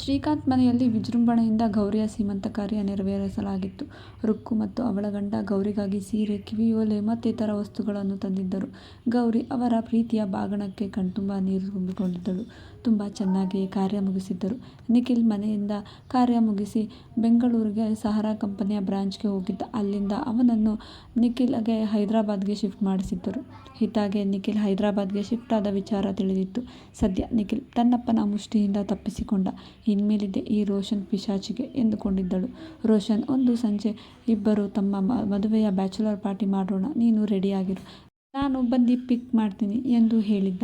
ಶ್ರೀಕಾಂತ್ ಮನೆಯಲ್ಲಿ ವಿಜೃಂಭಣೆಯಿಂದ ಗೌರಿಯ ಸೀಮಂತ ಕಾರ್ಯ ನೆರವೇರಿಸಲಾಗಿತ್ತು. ರುಕ್ಕು ಮತ್ತು ಅವಳ ಗಂಡ ಗೌರಿಗಾಗಿ ಸೀರೆ, ಕಿವಿಯೋಲೆ ಮತ್ತಿತರ ವಸ್ತುಗಳನ್ನು ತಂದಿದ್ದರು. ಗೌರಿ ಅವರ ಪ್ರೀತಿಯ ಬಾಗಣಕ್ಕೆ ಕಣ್ತುಂಬ ನೀರು ತುಂಬಿಕೊಂಡಿದ್ದಳು. ತುಂಬ ಚೆನ್ನಾಗಿಯೇ ಕಾರ್ಯ ಮುಗಿಸಿದ್ದರು. ನಿಖಿಲ್ ಮನೆಯಿಂದ ಕಾರ್ಯ ಮುಗಿಸಿ ಬೆಂಗಳೂರಿಗೆ ಸಹಾರಾ ಕಂಪನಿಯ ಬ್ರಾಂಚ್ಗೆ ಹೋಗಿದ್ದ. ಅಲ್ಲಿಂದ ಅವನನ್ನು ನಿಖಿಲ್ಗೆ ಹೈದರಾಬಾದ್ಗೆ ಶಿಫ್ಟ್ ಮಾಡಿಸಿದ್ದರು. ಹಿತಾಗೆ ನಿಖಿಲ್ ಹೈದರಾಬಾದ್ಗೆ ಶಿಫ್ಟ್ ಆದ ವಿಚಾರ ತಿಳಿದಿತ್ತು. ಸದ್ಯ ನಿಖಿಲ್ ತನ್ನಪ್ಪನ ಮುಷ್ಟಿಯಿಂದ ತಪ್ಪಿಸಿಕೊಂಡ. ಇನ್ಮೇಲಿದೆ ಈ ರೋಷನ್ ಪಿಶಾಚಿಗೆ ಎಂದುಕೊಂಡಿದ್ದಳು. ರೋಷನ್ ಒಂದು ಸಂಜೆ ಇಬ್ಬರು ತಮ್ಮ ಮದುವೆಯ ಬ್ಯಾಚುಲರ್ ಪಾರ್ಟಿ ಮಾಡೋಣ, ನೀನು ರೆಡಿಯಾಗಿರು, ನಾನು ಬಂದು ಪಿಕ್ ಮಾಡ್ತೀನಿ ಎಂದು ಹೇಳಿದ್ದ.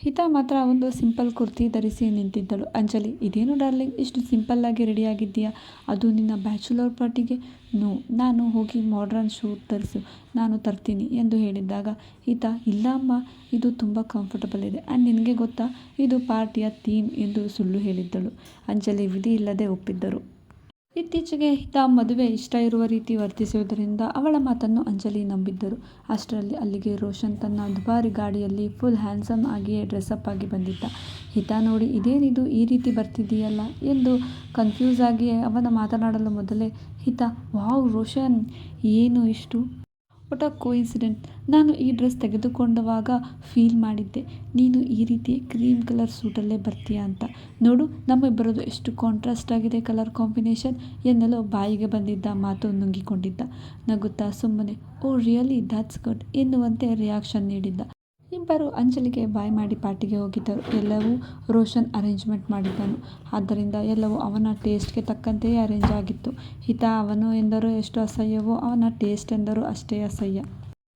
ಈತ ಮಾತ್ರ ಒಂದು ಸಿಂಪಲ್ ಕುರ್ತಿ ಧರಿಸಿ ನಿಂತಿದ್ದಳು. ಅಂಜಲಿ ಇದೇನು ಡಾರ್ಲಿಂಗ್ ಇಷ್ಟು ಸಿಂಪಲ್ಲಾಗಿ ರೆಡಿಯಾಗಿದ್ದೀಯಾ ಅದು ನಿನ್ನ ಬ್ಯಾಚುಲರ್ ಪಾರ್ಟಿಗೆ. ನೋ, ನಾನು ಹೋಗಿ ಮಾಡ್ರನ್ ಸೂಟ್ ತರಿಸು ನಾನು ತರ್ತೀನಿ ಎಂದು ಹೇಳಿದ್ದಾಗ ಈತ ಇಲ್ಲ ಅಮ್ಮ ಇದು ತುಂಬ ಕಂಫರ್ಟಬಲ್ ಇದೆ ಆ್ಯಂಡ್ ನಿನಗೆ ಗೊತ್ತಾ, ಇದು ಪಾರ್ಟಿಯ ಥೀಮ್ ಎಂದು ಸುಳ್ಳು ಹೇಳಿದ್ದಳು. ಅಂಜಲಿ ವಿಧಿ ಇಲ್ಲದೆ ಒಪ್ಪಿದ್ದರು. ಇತ್ತೀಚೆಗೆ ಹಿತ ಮದುವೆ ಇಷ್ಟ ಇರುವ ರೀತಿ ವರ್ತಿಸುವುದರಿಂದ ಅವಳ ಮಾತನ್ನು ಅಂಜಲಿ ನಂಬಿದ್ದರು. ಅಷ್ಟರಲ್ಲಿ ಅಲ್ಲಿಗೆ ರೋಷನ್ ತನ್ನ ದುಬಾರಿ ಗಾಡಿಯಲ್ಲಿ ಫುಲ್ ಹ್ಯಾಂಡ್ಸಮ್ ಆಗಿಯೇ ಡ್ರೆಸ್ಅಪ್ ಆಗಿ ಬಂದಿದ್ದ. ಹಿತ ನೋಡಿ ಇದೇನಿದು ಈ ರೀತಿ ಬರ್ತಿದೆಯಲ್ಲ ಎಂದು ಕನ್ಫ್ಯೂಸ್ ಆಗಿಯೇ ಅವನ ಮಾತನಾಡಲು ಮೊದಲೇ ಹಿತ ವಾವ್ ರೋಷನ್, ಏನು ಇಷ್ಟು ವಾಟ್ ಅ ಕೋಇನ್ಸಿಡೆಂಟ್ ನಾನು ಈ ಡ್ರೆಸ್ ತೆಗೆದುಕೊಂಡವಾಗ ಫೀಲ್ ಮಾಡಿದ್ದೆ ನೀನು ಈ ರೀತಿ ಕ್ರೀಮ್ ಕಲರ್ ಸೂಟಲ್ಲೇ ಬರ್ತೀಯ ಅಂತ, ನೋಡು ನಮ್ಮಿಬ್ಬರದು ಎಷ್ಟು ಕಾಂಟ್ರಾಸ್ಟ್ ಆಗಿದೆ ಕಲರ್ ಕಾಂಬಿನೇಷನ್ ಎನ್ನಲು ಬಾಯಿಗೆ ಬಂದಿದ್ದ ಮಾತು ನುಂಗಿಕೊಂಡಿದ್ದ. ನಗುತ್ತಾ ಸುಮ್ಮನೆ ಓ ರಿಯಲಿ ದಾಟ್ಸ್ ಗುಡ್ ಎನ್ನುವಂತೆ ರಿಯಾಕ್ಷನ್ ನೀಡಿದ್ದ. ಇಬ್ಬರೂ ಅಂಜಲಿಗೆ ಬಾಯ್ ಮಾಡಿ ಪಾರ್ಟಿಗೆ ಹೋಗಿದ್ದರು. ಎಲ್ಲವೂ ರೋಷನ್ ಅರೇಂಜ್ಮೆಂಟ್ ಮಾಡಿದ್ದನು. ಆದ್ದರಿಂದ ಎಲ್ಲವೂ ಅವನ ಟೇಸ್ಟ್ಗೆ ತಕ್ಕಂತೆಯೇ ಅರೇಂಜ್ ಆಗಿತ್ತು. ಹಿತ ಅವನು ಎಂದರೂ ಎಷ್ಟು ಅಸಹ್ಯವೋ ಅವನ ಟೇಸ್ಟ್ ಎಂದರೂ ಅಷ್ಟೇ ಅಸಹ್ಯ.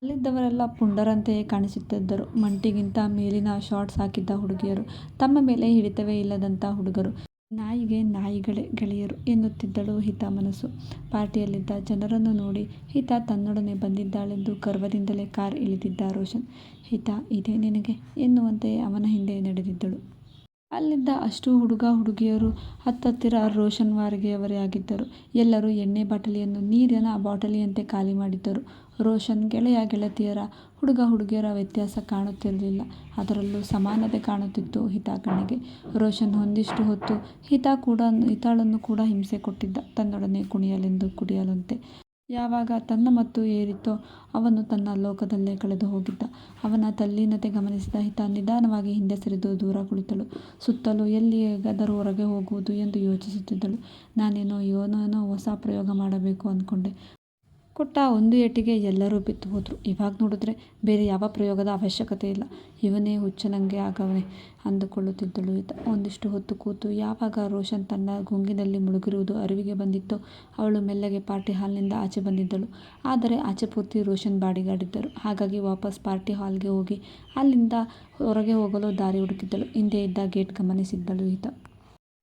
ಅಲ್ಲಿದ್ದವರೆಲ್ಲ ಪುಂಡರಂತೆಯೇ ಕಾಣಿಸುತ್ತಿದ್ದರು. ಮಂಟಿಗಿಂತ ಮೇಲಿನ ಶಾರ್ಟ್ಸ್ ಹಾಕಿದ್ದ ಹುಡುಗಿಯರು, ತಮ್ಮ ಮೇಲೆ ಹಿಡಿತವೇ ಇಲ್ಲದಂಥ ಹುಡುಗರು, ನಾಯಿಗೆ ನಾಯಿಗಳೇ ಗೆಳೆಯರು ಎನ್ನುತ್ತಿದ್ದಳು ಹಿತ ಮನಸ್ಸು. ಪಾರ್ಟಿಯಲ್ಲಿದ್ದ ಜನರನ್ನು ನೋಡಿ ಹಿತ ತನ್ನೊಡನೆ ಬಂದಿದ್ದಾಳೆಂದು ಗರ್ವದಿಂದಲೇ ಕಾರ್ ಇಳಿದಿದ್ದ ರೋಷನ್, ಹಿತ ಇದೇ ನಿನಗೆ ಎನ್ನುವಂತೆ ಅವನ ಹಿಂದೆ ನಡೆದಿದ್ದಳು. ಅಲ್ಲಿದ್ದ ಅಷ್ಟು ಹುಡುಗ ಹುಡುಗಿಯರು ಹತ್ತತ್ತಿರ ರೋಷನ್ ವಾರ್ಗೆಯವರೇ ಆಗಿದ್ದರು. ಎಲ್ಲರೂ ಎಣ್ಣೆ ಬಾಟಲಿಯನ್ನು ನೀರಿನ ಬಾಟಲಿಯಂತೆ ಖಾಲಿ ಮಾಡಿದ್ದರು. ರೋಷನ್ ಗೆಳೆಯ ಗೆಳತಿಯರ, ಹುಡುಗ ಹುಡುಗಿಯರ ವ್ಯತ್ಯಾಸ ಕಾಣುತ್ತಿರಲಿಲ್ಲ. ಅದರಲ್ಲೂ ಸಮಾನತೆ ಕಾಣುತ್ತಿತ್ತು ಹಿತಾ ಕಣ್ಣಿಗೆ. ರೋಷನ್ ಒಂದಿಷ್ಟು ಹೊತ್ತು ಹಿತಾಳನ್ನು ಕೂಡ ಹಿಂಸೆ ಕೊಟ್ಟಿದ್ದ, ತನ್ನೊಡನೆ ಕುಣಿಯಲೆಂದು ಕುಡಿಯಲಂತೆ. ಯಾವಾಗ ತನ್ನ ಮತ್ತು ಏರಿತೋ ಅವನು ತನ್ನ ಲೋಕದಲ್ಲೇ ಕಳೆದು ಹೋಗಿದ್ದ. ಅವನ ತಲ್ಲೀನತೆ ಗಮನಿಸಿದ ಹಿತ ನಿಧಾನವಾಗಿ ಹಿಂದೆ ಸರಿದು ದೂರ ಕುಳಿತಳು. ಸುತ್ತಲೂ ಎಲ್ಲಿಗಾದರೂ ಹೊರಗೆ ಹೋಗುವುದು ಎಂದು ಯೋಚಿಸುತ್ತಿದ್ದಳು. ನಾನೇನೋ ಏನೇನೋ ಹೊಸ ಪ್ರಯೋಗ ಮಾಡಬೇಕು ಅಂದ್ಕೊಂಡೆ. ಕೊಟ್ಟ ಒಂದು ಏಟಿಗೆ ಎಲ್ಲರೂ ಬಿದ್ದು ಹೋದರು ಇವಾಗ ನೋಡಿದ್ರೆ ಬೇರೆ ಯಾವ ಪ್ರಯೋಗದ ಅವಶ್ಯಕತೆ ಇಲ್ಲ, ಇವನೇ ಹುಚ್ಚನಂಗೆ ಆಗವನೆ ಅಂದುಕೊಳ್ಳುತ್ತಿದ್ದಳು ಈತ. ಒಂದಿಷ್ಟು ಹೊತ್ತು ಕೂತು ಯಾವಾಗ ರೋಷನ್ ತನ್ನ ಗುಂಗಿನಲ್ಲಿ ಮುಳುಗಿರುವುದು ಅರಿವಿಗೆ ಬಂದಿತ್ತೋ ಅವಳು ಮೆಲ್ಲಗೆ ಪಾರ್ಟಿ ಹಾಲ್ನಿಂದ ಆಚೆ ಬಂದಿದ್ದಳು. ಆದರೆ ಆಚೆ ಪೂರ್ತಿ ರೋಷನ್ ಬಾಡಿಗಾಡಿದ್ದರು. ಹಾಗಾಗಿ ವಾಪಸ್ ಪಾರ್ಟಿ ಹಾಲ್ಗೆ ಹೋಗಿ ಅಲ್ಲಿಂದ ಹೊರಗೆ ಹೋಗಲು ದಾರಿ ಹುಡುಕಿದ್ದಳು ಹಿಂದೆ ಇದ್ದ ಗೇಟ್ ಗಮನಿಸಿದ್ದಳು ಈತ.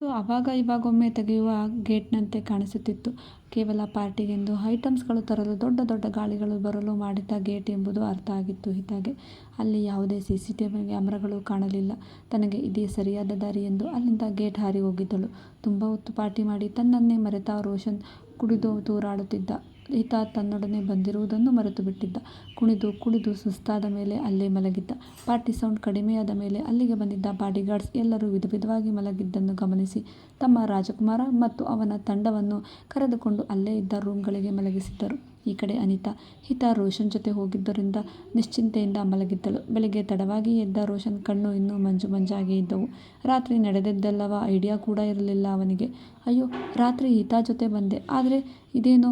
ಅದು ಆವಾಗ ಒಮ್ಮೆ ತೆಗೆಯುವ ಗೇಟ್ನಂತೆ ಕಾಣಿಸುತ್ತಿತ್ತು. ಕೇವಲ ಪಾರ್ಟಿಗೆಂದು ಐಟಮ್ಸ್ಗಳು ತರಲು ದೊಡ್ಡ ದೊಡ್ಡ ಗಾಳಿಗಳು ಬರಲು ಮಾಡಿದ್ದ ಗೇಟ್ ಎಂಬುದು ಅರ್ಥ ಆಗಿತ್ತು ಹಿತಾಗೆ ಅಲ್ಲಿ ಯಾವುದೇ ಸಿಸಿಟಿವಿ ಕ್ಯಾಮರಾಗಳು ಕಾಣಲಿಲ್ಲ. ತನಗೆ ಇದೇ ಸರಿಯಾದ ದಾರಿ ಎಂದು ಅಲ್ಲಿಂದ ಗೇಟ್ ಹಾರಿ ಹೋಗಿದ್ದಳು. ತುಂಬ ಹೊತ್ತು ಪಾರ್ಟಿ ಮಾಡಿ ತನ್ನನ್ನೇ ಮರೆತ ರೋಷನ್ ಕುಡಿದು ತೂರಾಡುತ್ತಿದ್ದ. ಈತ ತನ್ನೊಡನೆ ಬಂದಿರುವುದನ್ನು ಮರೆತು ಬಿಟ್ಟಿದ್ದ. ಕುಣಿದು ಕುಡಿದು ಸುಸ್ತಾದ ಮೇಲೆ ಅಲ್ಲೇ ಮಲಗಿದ್ದ. ಪಾರ್ಟಿ ಸೌಂಡ್ ಕಡಿಮೆಯಾದ ಮೇಲೆ ಅಲ್ಲಿಗೆ ಬಂದಿದ್ದ ಬಾಡಿಗಾರ್ಡ್ಸ್ ಎಲ್ಲರೂ ವಿಧವಿಧವಾಗಿ ಮಲಗಿದ್ದನ್ನು ಗಮನಿಸಿ ತಮ್ಮ ರಾಜಕುಮಾರ ಮತ್ತು ಅವನ ತಂಡವನ್ನು ಕರೆದುಕೊಂಡು ಅಲ್ಲೇ ಇದ್ದ ರೂಮ್ಗಳಿಗೆ ಮಲಗಿಸಿದ್ದರು. ಈ ಕಡೆ ಅನಿತಾ, ಹಿತ ರೋಷನ್ ಜೊತೆ ಹೋಗಿದ್ದರಿಂದ ನಿಶ್ಚಿಂತೆಯಿಂದ ಮಲಗಿದ್ದಳು. ಬೆಳಿಗ್ಗೆ ತಡವಾಗಿ ಎದ್ದ ರೋಷನ್ ಕಣ್ಣು ಇನ್ನೂ ಮಂಜು ಮಂಜಾಗಿ ಇದ್ದವು. ರಾತ್ರಿ ನಡೆದಿದ್ದಲ್ಲವ ಐಡಿಯಾ ಕೂಡ ಇರಲಿಲ್ಲ ಅವನಿಗೆ. ಅಯ್ಯೋ ರಾತ್ರಿ ಈತ ಜೊತೆ ಬಂದೆ, ಆದರೆ ಇದೇನೋ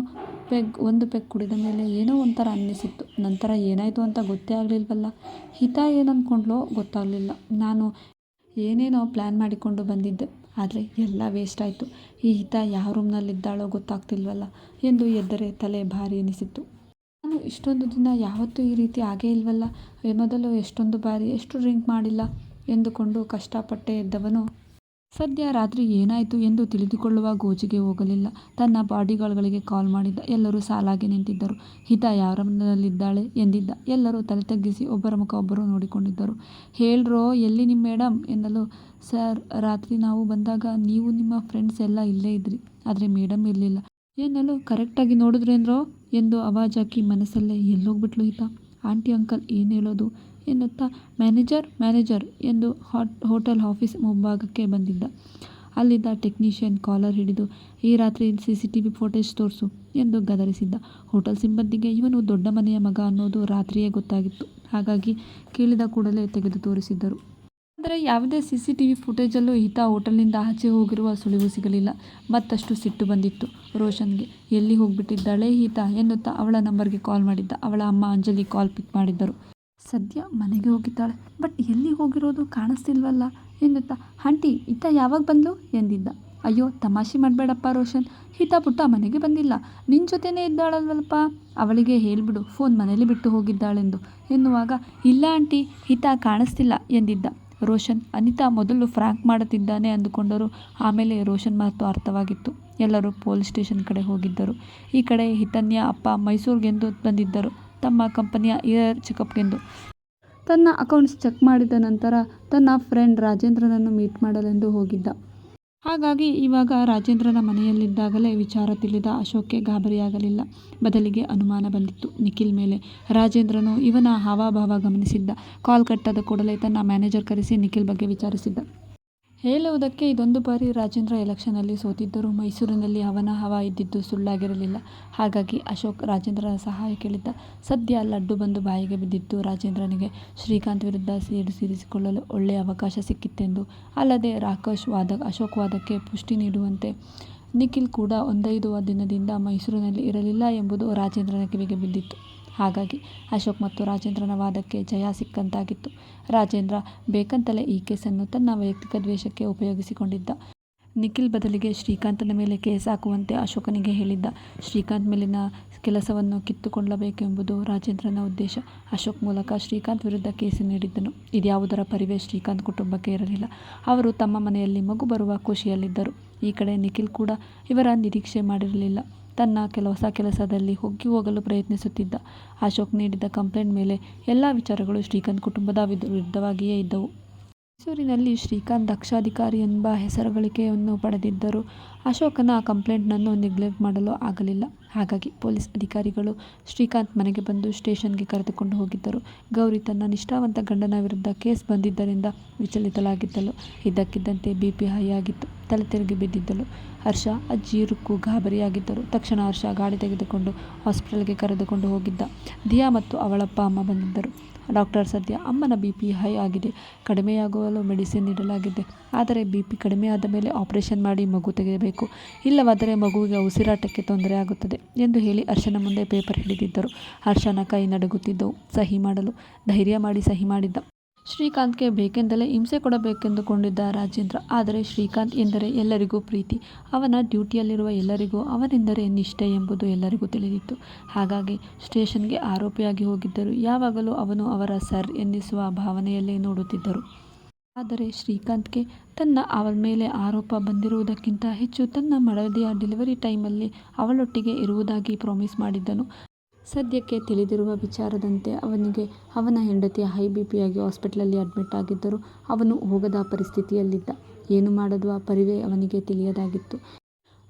ಪೆಗ್ ಒಂದು ಪೆಗ್ ಕುಡಿದ ಮೇಲೆ ಏನೋ ಒಂಥರ ಅನ್ನಿಸಿತ್ತು. ನಂತರ ಏನಾಯಿತು ಅಂತ ಗೊತ್ತೇ ಆಗಲಿಲ್ವಲ್ಲ ಹಿತಾ ಏನಂದ್ಕೊಂಡ್ಲೋ ಗೊತ್ತಾಗಲಿಲ್ಲ ನಾನು ಏನೇನೋ ಪ್ಲ್ಯಾನ್ ಮಾಡಿಕೊಂಡು ಬಂದಿದ್ದೆ, ಆದ್ರೆ ಎಲ್ಲ ವೇಸ್ಟ್ ಆಯಿತು. ಈತ ಯಾವ ರೂಮ್ನಲ್ಲಿದ್ದಾಳೋ ಗೊತ್ತಾಗ್ತಿಲ್ವಲ್ಲ ಎಂದು ಎದ್ದರೆ ತಲೆ ಭಾರಿ ಎನಿಸಿತು. ನಾನು ಇಷ್ಟೊಂದು ದಿನ ಯಾವತ್ತೂ ಈ ರೀತಿ ಆಗೇ ಇಲ್ವಲ್ಲ, ಮೊದಲು ಎಷ್ಟೊಂದು ಬಾರಿ ಎಷ್ಟು ಡ್ರಿಂಕ್ ಮಾಡಿಲ್ಲ? ಎಂದುಕೊಂಡು ಕಷ್ಟಪಟ್ಟೆ ಎದ್ದವನು ಸದ್ಯ ರಾತ್ರಿ ಏನಾಯಿತು ಎಂದು ತಿಳಿದುಕೊಳ್ಳುವ ಗೋಜಿಗೆ ಹೋಗಲಿಲ್ಲ. ತನ್ನ ಬಾಡಿಗಾರ್ಡ್ಗಳಿಗೆ ಕಾಲ್ ಮಾಡಿದ್ದ. ಎಲ್ಲರೂ ಸಾಲಾಗಿ ನಿಂತಿದ್ದರು. ಹಿತ ಯಾರಲ್ಲಿದ್ದಾಳೆ ಎಂದಿದ್ದ. ಎಲ್ಲರೂ ತಲೆ ತಗ್ಗಿಸಿ ಒಬ್ಬರ ಮುಖ ಒಬ್ಬರು ನೋಡಿಕೊಂಡಿದ್ದರು. ಹೇಳ್ರೋ ಎಲ್ಲಿ ನಿಮ್ಮ ಮೇಡಂ ಎನ್ನಲು ಸರ್ ರಾತ್ರಿ ನಾವು ಬಂದಾಗ ನೀವು ನಿಮ್ಮ ಫ್ರೆಂಡ್ಸ್ ಎಲ್ಲ ಇಲ್ಲೇ ಇದ್ರಿ, ಆದ್ರೆ ಮೇಡಂ ಇರ್ಲಿಲ್ಲ ಎನ್ನಲು ಕರೆಕ್ಟಾಗಿ ನೋಡಿದ್ರೇನ್ರೋ ಎಂದು ಅವಾಜಾಕಿ ಮನಸ್ಸಲ್ಲೇ ಎಲ್ಲೋಗ್ಬಿಟ್ಲು ಹಿತ ಆಂಟಿ ಅಂಕಲ್ ಏನು ಹೇಳೋದು ಎನ್ನುತ್ತಾ ಮ್ಯಾನೇಜರ್ ಮ್ಯಾನೇಜರ್ ಎಂದು ಹಾಟ್, ಹೋಟೆಲ್ ಆಫೀಸ್ ಮುಂಭಾಗಕ್ಕೆ ಬಂದಿದ್ದ. ಅಲ್ಲಿದ್ದ ಟೆಕ್ನಿಷಿಯನ್ ಕಾಲರ್ ಹಿಡಿದು, ಈ ರಾತ್ರಿ C C T V footage ತೋರಿಸು ಎಂದು ಗದರಿಸಿದ್ದ. ಹೋಟೆಲ್ ಸಿಬ್ಬಂದಿಗೆ, ಇವನು ದೊಡ್ಡ ಮನೆಯ ಮಗ ಅನ್ನೋದು ರಾತ್ರಿಯೇ ಗೊತ್ತಾಗಿತ್ತು. ಹಾಗಾಗಿ ಕೇಳಿದ ಕೂಡಲೇ ತೆಗೆದು ತೋರಿಸಿದ್ದರು. ಆದರೆ ಯಾವುದೇ ಸಿ ಸಿ ಟಿ ವಿ ಫುಟೇಜಲ್ಲೂ ಈತ ಹೋಟೆಲ್ನಿಂದ ಆಚೆ ಹೋಗಿರುವ ಸುಳಿವು ಸಿಗಲಿಲ್ಲ. ಮತ್ತಷ್ಟು ಸಿಟ್ಟು ಬಂದಿತ್ತು ರೋಷನ್ಗೆ. ಎಲ್ಲಿ ಹೋಗಿಬಿಟ್ಟಿದ್ದಾಳೆ ಈತ? ಎನ್ನುತ್ತಾ ಅವಳ ನಂಬರ್ಗೆ ಕಾಲ್ ಮಾಡಿದ್ದ. ಅವಳ ಅಮ್ಮ ಅಂಜಲಿ ಕಾಲ್ ಪಿಕ್ ಮಾಡಿದ್ದರು. ಸದ್ಯ ಮನೆಗೆ ಹೋಗಿದ್ದಾಳೆ. ಬಟ್ ಎಲ್ಲಿ ಹೋಗಿರೋದು ಕಾಣಿಸ್ತಿಲ್ವಲ್ಲ ಎನ್ನುತ್ತಾ, ಆಂಟಿ ಈತ ಯಾವಾಗ ಬಂದಳು ಎಂದಿದ್ದ. ಅಯ್ಯೋ, ತಮಾಷೆ ಮಾಡಬೇಡಪ್ಪ ರೋಷನ್. ಹಿತ ಪುಟ್ಟ ಮನೆಗೆ ಬಂದಿಲ್ಲ. ನಿನ್ನ ಜೊತೆನೇ ಇದ್ದಾಳಲ್ವಲ್ಪ? ಅವಳಿಗೆ ಹೇಳಿಬಿಡು, ಫೋನ್ ಮನೇಲಿ ಬಿಟ್ಟು ಹೋಗಿದ್ದಾಳೆಂದು. ಎನ್ನುವಾಗ, ಇಲ್ಲ ಆಂಟಿ, ಹಿತ ಕಾಣಿಸ್ತಿಲ್ಲ, ಎಂದಿದ್ದ. ರೋಷನ್, ಅನಿತಾ ಮೊದಲು ಫ್ರ್ಯಾಂಕ್ ಮಾಡುತ್ತಿದ್ದಾನೆ ಅಂದುಕೊಂಡರು. ಆಮೇಲೆ ರೋಷನ್ ಮಾತು ಅರ್ಥವಾಗಿತ್ತು. ಎಲ್ಲರೂ ಪೊಲೀಸ್ ಸ್ಟೇಷನ್ ಕಡೆ ಹೋಗಿದ್ದರು. ಈ ಕಡೆ ಹಿತನ್ಯ, ಅಪ್ಪ ಮೈಸೂರಿಗೆಂದು ಬಂದಿದ್ದರು. ತಮ್ಮ ಕಂಪನಿಯ ಇಯರ್ ಚೆಕಪ್ಗೆಂದು ತನ್ನ ಅಕೌಂಟ್ಸ್ ಚೆಕ್ ಮಾಡಿದ ನಂತರ ತನ್ನ ಫ್ರೆಂಡ್ ರಾಜೇಂದ್ರನನ್ನು ಮೀಟ್ ಮಾಡಲೆಂದು ಹೋಗಿದ್ದ. ಹಾಗಾಗಿ ಇವಾಗ ರಾಜೇಂದ್ರನ ಮನೆಯಲ್ಲಿದ್ದಾಗಲೇ ವಿಚಾರ ತಿಳಿದ ಅಶೋಕ್ಗೆ ಗಾಬರಿಯಾಗಲಿಲ್ಲ. ಬದಲಿಗೆ ಅನುಮಾನ ಬಂದಿತ್ತು. ನಿಖಿಲ್ ಮೇಲೆ ರಾಜೇಂದ್ರನು ಇವನ ಹಾವಭಾವ ಗಮನಿಸಿದ್ದ. ಕಾಲ್ ಕಟ್ಟಾದ ಕೂಡಲೇ ತನ್ನ ಮ್ಯಾನೇಜರ್ ಕರೆಸಿ ನಿಖಿಲ್ ಬಗ್ಗೆ ವಿಚಾರಿಸಿದ್ದ. ಹೇಳುವುದಕ್ಕೆ ಇದೊಂದು ಬಾರಿ ರಾಜೇಂದ್ರ ಎಲೆಕ್ಷನಲ್ಲಿ ಸೋತಿದ್ದರೂ ಮೈಸೂರಿನಲ್ಲಿ ಅವನ ಹವ ಇದ್ದಿದ್ದು ಸುಳ್ಳಾಗಿರಲಿಲ್ಲ. ಹಾಗಾಗಿ ಅಶೋಕ್ ರಾಜೇಂದ್ರನ ಸಹಾಯ ಕೇಳಿದ್ದ ಸದ್ಯ ಲಡ್ಡು ಬಂದು ಬಾಯಿಗೆ ಬಿದ್ದಿತ್ತು ರಾಜೇಂದ್ರನಿಗೆ ಶ್ರೀಕಾಂತ್ ವಿರುದ್ಧ ಸೇಡು ಸೇರಿಸಿಕೊಳ್ಳಲು ಒಳ್ಳೆಯ ಅವಕಾಶ ಸಿಕ್ಕಿತ್ತೆಂದು. ಅಲ್ಲದೆ ರಾಕೇಶ್ ವಾದ, ಅಶೋಕ್ ವಾದಕ್ಕೆ ಪುಷ್ಟಿ ನೀಡುವಂತೆ ನಿಖಿಲ್ ಕೂಡ ಒಂದೈದು ದಿನದಿಂದ ಮೈಸೂರಿನಲ್ಲಿ ಇರಲಿಲ್ಲ ಎಂಬುದು ರಾಜೇಂದ್ರನ ಕಿವಿಗೆ ಬಿದ್ದಿತ್ತು. ಹಾಗಾಗಿ ಅಶೋಕ್ ಮತ್ತು ರಾಜೇಂದ್ರನ ವಾದಕ್ಕೆ ಜಯ ಸಿಕ್ಕಂತಾಗಿತ್ತು. ರಾಜೇಂದ್ರ ಬೇಕಂತಲೇ ಈ ಕೇಸನ್ನು ತನ್ನ ವೈಯಕ್ತಿಕ ದ್ವೇಷಕ್ಕೆ ಉಪಯೋಗಿಸಿಕೊಂಡಿದ್ದ. ನಿಖಿಲ್ ಬದಲಿಗೆ ಶ್ರೀಕಾಂತನ ಮೇಲೆ ಕೇಸ್ ಹಾಕುವಂತೆ ಅಶೋಕನಿಗೆ ಹೇಳಿದ್ದ. ಶ್ರೀಕಾಂತ್ ಮೇಲಿನ ಕೆಲಸವನ್ನು ಕಿತ್ತುಕೊಳ್ಳಬೇಕೆಂಬುದು ರಾಜೇಂದ್ರನ ಉದ್ದೇಶ. ಅಶೋಕ್ ಮೂಲಕ ಶ್ರೀಕಾಂತ್ ವಿರುದ್ಧ ಕೇಸು ನೀಡಿದ್ದನು. ಇದ್ಯಾವುದರ ಪರಿವೇ ಶ್ರೀಕಾಂತ್ ಕುಟುಂಬಕ್ಕೆ ಇರಲಿಲ್ಲ. ಅವರು ತಮ್ಮ ಮನೆಯಲ್ಲಿ ಮಗು ಬರುವ ಖುಷಿಯಲ್ಲಿದ್ದರು. ಈ ಕಡೆ ನಿಖಿಲ್ ಕೂಡ ಇವರ ನಿರೀಕ್ಷೆ ಮಾಡಿರಲಿಲ್ಲ. ತನ್ನ ಕೆಲ ಹೊಸ ಕೆಲಸದಲ್ಲಿ ಹೊಗ್ಗಿ ಹೋಗಲು ಪ್ರಯತ್ನಿಸುತ್ತಿದ್ದ. ಅಶೋಕ್ ನೀಡಿದ ಕಂಪ್ಲೇಂಟ್ ಮೇಲೆ ಎಲ್ಲ ವಿಚಾರಗಳು ಶ್ರೀಕಾಂತ್ ಕುಟುಂಬದ ವಿರುದ್ಧವಾಗಿಯೇ ಇದ್ದವು. ಮೈಸೂರಿನಲ್ಲಿ ಶ್ರೀಕಾಂತ್ ದಕ್ಷಾಧಿಕಾರಿ ಎಂಬ ಹೆಸರುಗಳಿಕೆಯನ್ನು ಪಡೆದಿದ್ದರು ಅಶೋಕನ ಕಂಪ್ಲೇಂಟ್ನನ್ನು ನೆಗ್ಲೆಕ್ಟ್ ಮಾಡಲು ಆಗಲಿಲ್ಲ. ಹಾಗಾಗಿ ಪೊಲೀಸ್ ಅಧಿಕಾರಿಗಳು ಶ್ರೀಕಾಂತ್ ಮನೆಗೆ ಬಂದು ಸ್ಟೇಷನ್ಗೆ ಕರೆದುಕೊಂಡು ಹೋಗಿದ್ದರು. ಗೌರಿ ತನ್ನ ನಿಷ್ಠಾವಂತ ಗಂಡನ ವಿರುದ್ಧ ಕೇಸ್ ಬಂದಿದ್ದರಿಂದ ವಿಚಲಿತಳಾಗಿದ್ದಳು. ಇದ್ದಕ್ಕಿದ್ದಂತೆ ಬಿ ಪಿ ಹೈ ಆಗಿತ್ತು ತಲೆ ತಿರುಗಿ ಬಿದ್ದಿದ್ದಳು. ಹರ್ಷ ಅಜ್ಜಿ ರುಕ್ಕು ಗಾಬರಿಯಾಗಿದ್ದರು. ತಕ್ಷಣ ಹರ್ಷ ಗಾಡಿ ತೆಗೆದುಕೊಂಡು ಹಾಸ್ಪಿಟಲ್ಗೆ ಕರೆದುಕೊಂಡು ಹೋಗಿದ್ದ. ದಿಯಾ ಮತ್ತು ಅವಳಪ್ಪ ಅಮ್ಮ ಬಂದಿದ್ದರು. ಡಾಕ್ಟರ್ ಸದ್ಯ ಅಮ್ಮನ ಬಿ ಪಿ ಹೈ ಆಗಿದೆ. ಕಡಿಮೆಯಾಗುವಲು ಮೆಡಿಸಿನ್ ನೀಡಲಾಗಿದೆ. ಆದರೆ ಬಿ ಪಿ ಕಡಿಮೆಯಾದ ಮೇಲೆ ಆಪರೇಷನ್ ಮಾಡಿ ಮಗು ತೆಗೆಯಬೇಕು. ಇಲ್ಲವಾದರೆ ಮಗುವಿಗೆ ಉಸಿರಾಟಕ್ಕೆ ತೊಂದರೆ ಆಗುತ್ತದೆ ಎಂದು ಹೇಳಿ ಹರ್ಷನ ಮುಂದೆ ಪೇಪರ್ ಹಿಡಿದಿದ್ದರು. ಹರ್ಷನ ಕೈ ನಡುಗುತ್ತಿದ್ದವು. ಸಹಿ ಮಾಡಲು ಧೈರ್ಯ ಮಾಡಿ ಸಹಿ ಮಾಡಿದ್ದ. ಶ್ರೀಕಾಂತ್ಗೆ ಬೇಕೆಂದಲೇ ಹಿಂಸೆ ಕೊಡಬೇಕೆಂದುಕೊಂಡಿದ್ದ ರಾಜೇಂದ್ರ, ಆದರೆ ಶ್ರೀಕಾಂತ್ ಎಂದರೆ ಎಲ್ಲರಿಗೂ ಪ್ರೀತಿ. ಅವನ ಡ್ಯೂಟಿಯಲ್ಲಿರುವ ಎಲ್ಲರಿಗೂ ಅವನೆಂದರೆ ನಿಷ್ಠೆ ಎಂಬುದು ಎಲ್ಲರಿಗೂ ತಿಳಿದಿತ್ತು. ಹಾಗಾಗಿ ಸ್ಟೇಷನ್ಗೆ ಆರೋಪಿಯಾಗಿ ಹೋಗಿದ್ದರು ಯಾವಾಗಲೂ ಅವನು ಅವರ ಸರ್ ಎನ್ನಿಸುವ ಭಾವನೆಯಲ್ಲೇ ನೋಡುತ್ತಿದ್ದರು. ಆದರೆ ಶ್ರೀಕಾಂತ್ಗೆ ತನ್ನ ಅವಳ ಮೇಲೆ ಆರೋಪ ಬಂದಿರುವುದಕ್ಕಿಂತ ಹೆಚ್ಚು ತನ್ನ ಮಡದಿಯ ಡೆಲಿವರಿ ಟೈಮಲ್ಲಿ ಅವಳೊಟ್ಟಿಗೆ ಇರುವುದಾಗಿ ಪ್ರಾಮಿಸ್ ಮಾಡಿದ್ದನು. ಸದ್ಯಕ್ಕೆ ತಿಳಿದಿರುವ ವಿಚಾರದಂತೆ ಅವನಿಗೆ, ಅವನ ಹೆಂಡತಿ ಹೈ ಬಿ ಪಿಯಾಗಿ ಹಾಸ್ಪಿಟ್ಲಲ್ಲಿ ಅಡ್ಮಿಟ್ ಆಗಿದ್ದರೂ ಅವನು ಹೋಗದ ಪರಿಸ್ಥಿತಿಯಲ್ಲಿದ್ದ. ಏನು ಮಾಡುವ ಪರಿವೇ ಅವನಿಗೆ ತಿಳಿಯದಾಗಿತ್ತು.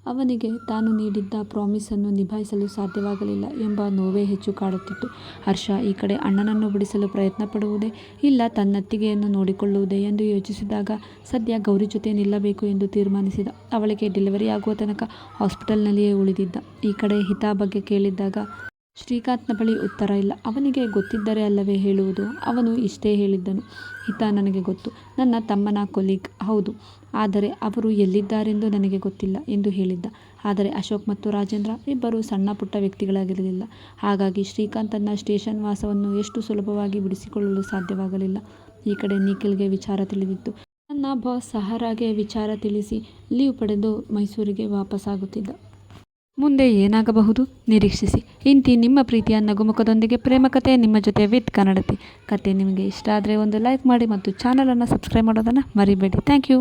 ಅವನಿಗೆ ತಾನು ನೀಡಿದ್ದ ಪ್ರಾಮಿಸನ್ನು ನಿಭಾಯಿಸಲು ಸಾಧ್ಯವಾಗಲಿಲ್ಲ ಎಂಬ ನೋವೇ ಹೆಚ್ಚು ಕಾಡುತ್ತಿತ್ತು. ಹರ್ಷ, ಈ ಕಡೆ ಅಣ್ಣನನ್ನು ಬಿಡಿಸಲು ಪ್ರಯತ್ನ ಪಡುವುದೇ ಇಲ್ಲ, ತನ್ನತ್ತಿಗೆಯನ್ನು ನೋಡಿಕೊಳ್ಳುವುದೇ ಎಂದು ಯೋಚಿಸಿದಾಗ ಸದ್ಯ ಗೌರಿ ಜೊತೆ ನಿಲ್ಲಬೇಕು ಎಂದು ತೀರ್ಮಾನಿಸಿದ. ಅವಳಿಗೆ ಡೆಲಿವರಿ ಆಗುವ ತನಕ ಹಾಸ್ಪಿಟಲ್ನಲ್ಲಿಯೇ ಉಳಿದಿದ್ದ. ಈ ಕಡೆ ಹಿತಾ ಬಗ್ಗೆ ಕೇಳಿದ್ದಾಗ ಶ್ರೀಕಾಂತ್ನ ಬಳಿ ಉತ್ತರ ಇಲ್ಲ. ಅವನಿಗೆ ಗೊತ್ತಿದ್ದರೆ ಅಲ್ಲವೇ ಹೇಳುವುದು? ಅವನು ಇಷ್ಟೇ ಹೇಳಿದ್ದನು. ಹಿತ ನನಗೆ ಗೊತ್ತು. ನನ್ನ ತಮ್ಮನ ಕೊಲೀಗ್. ಹೌದು. ಆದರೆ ಅವರು ಎಲ್ಲಿದ್ದಾರೆಂದು ನನಗೆ ಗೊತ್ತಿಲ್ಲ ಎಂದು ಹೇಳಿದ್ದ. ಆದರೆ ಅಶೋಕ್ ಮತ್ತು ರಾಜೇಂದ್ರ ಇಬ್ಬರು ಸಣ್ಣ ಪುಟ್ಟ ವ್ಯಕ್ತಿಗಳಾಗಿರಲಿಲ್ಲ. ಹಾಗಾಗಿ ಶ್ರೀಕಾಂತನ ಸ್ಟೇಷನ್ ವಾಸವನ್ನು ಎಷ್ಟು ಸುಲಭವಾಗಿ ಬಿಡಿಸಿಕೊಳ್ಳಲು ಸಾಧ್ಯವಾಗಲಿಲ್ಲ. ಈ ಕಡೆ ನಿಖಿಲ್ಗೆ ವಿಚಾರ ತಿಳಿದಿತ್ತು. ನನ್ನ ಬಾಸ್ ಸಹರಾಗೆ ವಿಚಾರ ತಿಳಿಸಿ ಲೀವ್ ಪಡೆದು ಮೈಸೂರಿಗೆ ವಾಪಸ್ಸಾಗುತ್ತಿದ್ದ ಮುಂದೆ ಏನಾಗಬಹುದು? ನಿರೀಕ್ಷಿಸಿ. ಇಂತಿ ನಿಮ್ಮ ಪ್ರೀತಿಯ ನಗುಮುಖದೊಂದಿಗೆ ಪ್ರೇಮ ಕಥೆ, ನಿಮ್ಮ ಜೊತೆ ವಿತ್ ಕನ್ನಡತಿ. ಕತೆ ನಿಮಗೆ ಇಷ್ಟ ಆದರೆ ಒಂದು ಲೈಕ್ ಮಾಡಿ ಮತ್ತು ಚಾನಲನ್ನು ಸಬ್ಸ್ಕ್ರೈಬ್ ಮಾಡೋದನ್ನು ಮರಿಬೇಡಿ. Thank you